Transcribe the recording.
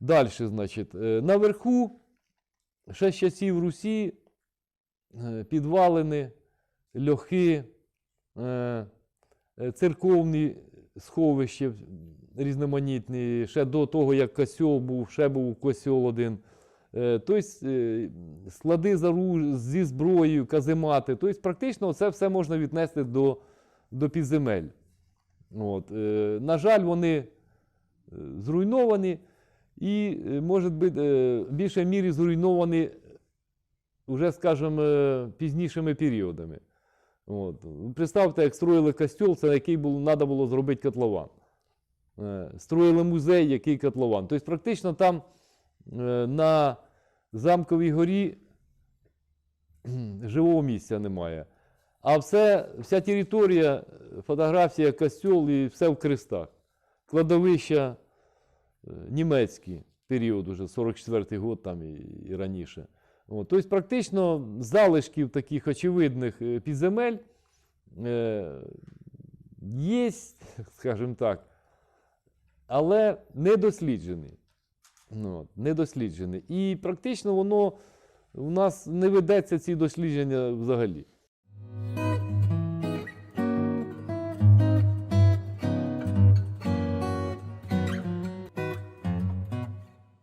Далі, значить, е, наверху ще з часів Русі е, підвалини, льохи, е, е, церковні сховища різноманітні, ще до того, як косьол був, ще був косьол один. Тобто склади зі зброєю, каземати. Тобто, практично це все можна віднести до, до підземель. От. На жаль, вони зруйновані і, е, може бути, е, в більшій мірі зруйновані вже, скажімо, е, пізнішими періодами. От. Представте, як строїли костьол, це на який було, треба було зробити котлован. Строїли музей, який котлован. Тобто, практично там на замковій горі живого місця немає. А все, вся територія, фотографія, костьол і все в крестах. Кладовища німецькі період, уже 44-й год там і, і раніше. От, тобто, практично залишків таких очевидних е, підземель е, є, скажімо так, але не досліджений. Ну, от, недосліджений. І практично воно у нас не ведеться ці дослідження взагалі.